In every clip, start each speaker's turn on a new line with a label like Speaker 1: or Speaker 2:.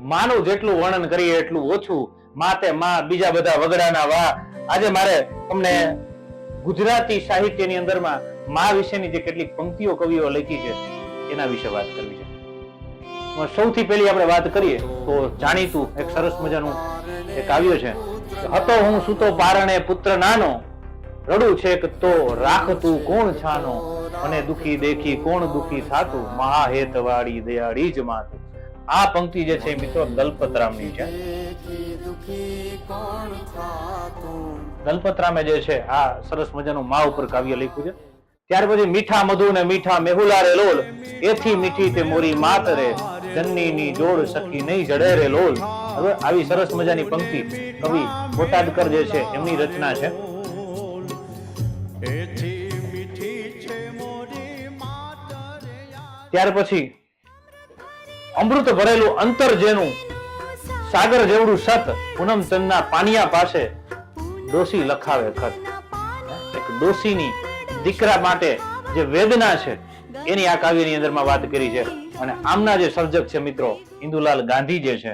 Speaker 1: માનું જેટલું વર્ણન કરીએ એટલું ઓછું. માતે માં બીજા બધા વગડાના વા. આજે મારે તમને ગુજરાતી સાહિત્યની અંદરમાં મા વિશેની જે કેટલીક પંક્તિઓ, કવિઓ લખી છે, એના વિશે વાત કરવી છે. સૌથી પહેલી આપણે વાત કરીએ તો જાણીતું એક સરસ મજાનું એક કાવ્ય છે. હતો હું સૂતો પારણે પુત્ર નાનો, રડું છે કે તો રાખતું કોણ છાનો અને દુખી દેખી કોણ દુખી થાતું મહાહેત વાળી દયાળી જ માતું આ પંક્તિ જે છે મિત્રો દલપતરામની છે. દલપતરામે જે છે આ સરસ મજાનું મા ઉપર કાવ્ય લખ્યું છે. ત્યાર પછી મીઠા મધુ ને મીઠા મેહુલા રે લોલ, એથી મીઠી તે મોરી માત રે, જન્નીની જોડ સખી નહીં જડે રે લોલ. હવે આવી સરસ મજાની પંક્તિ કવિ બોટાદકર જે છે એમની રચના છે. ત્યાર પછી અમૃત ભરેલું અંતર જેનું સાગર જેવડું સત પૂનમ ચંદના પાનિયા પાસે ડોસી લખાવે ખત. એક ડોસીની દીકરા માટે જે વેદના છે, એની આ કાવ્યની અંદરમાં વાત કરી છે. અને આમના જે સર્જક છે મિત્રો, ઇન્દુલાલ ગાંધી જે છે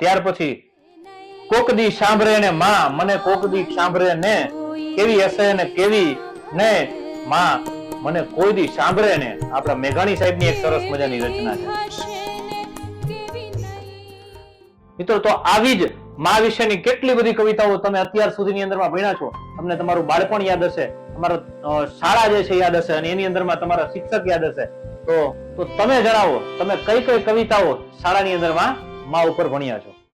Speaker 1: ત્યાર પછી કોક દી સાંભળે ને માં, મને કોકદી સાંભળે ને, કેવી હશે ને કેવી ને માં મને કોઈ દી સાંભળે ને આપણા મેઘાણી સાહેબની એક સરસ મજાની રચના છે. મિત્રો તો આવી જ મા વિશેની કેટલી બધી કવિતાઓ તમે અત્યાર સુધીની અંદરમાં ભણ્યા છો તમને તમારું બાળપણ યાદ હશે તમારો શાળા જે છે યાદ હશે અને એની અંદરમાં તમારા શિક્ષક યાદ હશે. તો તો તમે જણાવો તમે કઈ કઈ કવિતાઓ શાળાની અંદરમાં મા ઉપર ભણ્યા છો?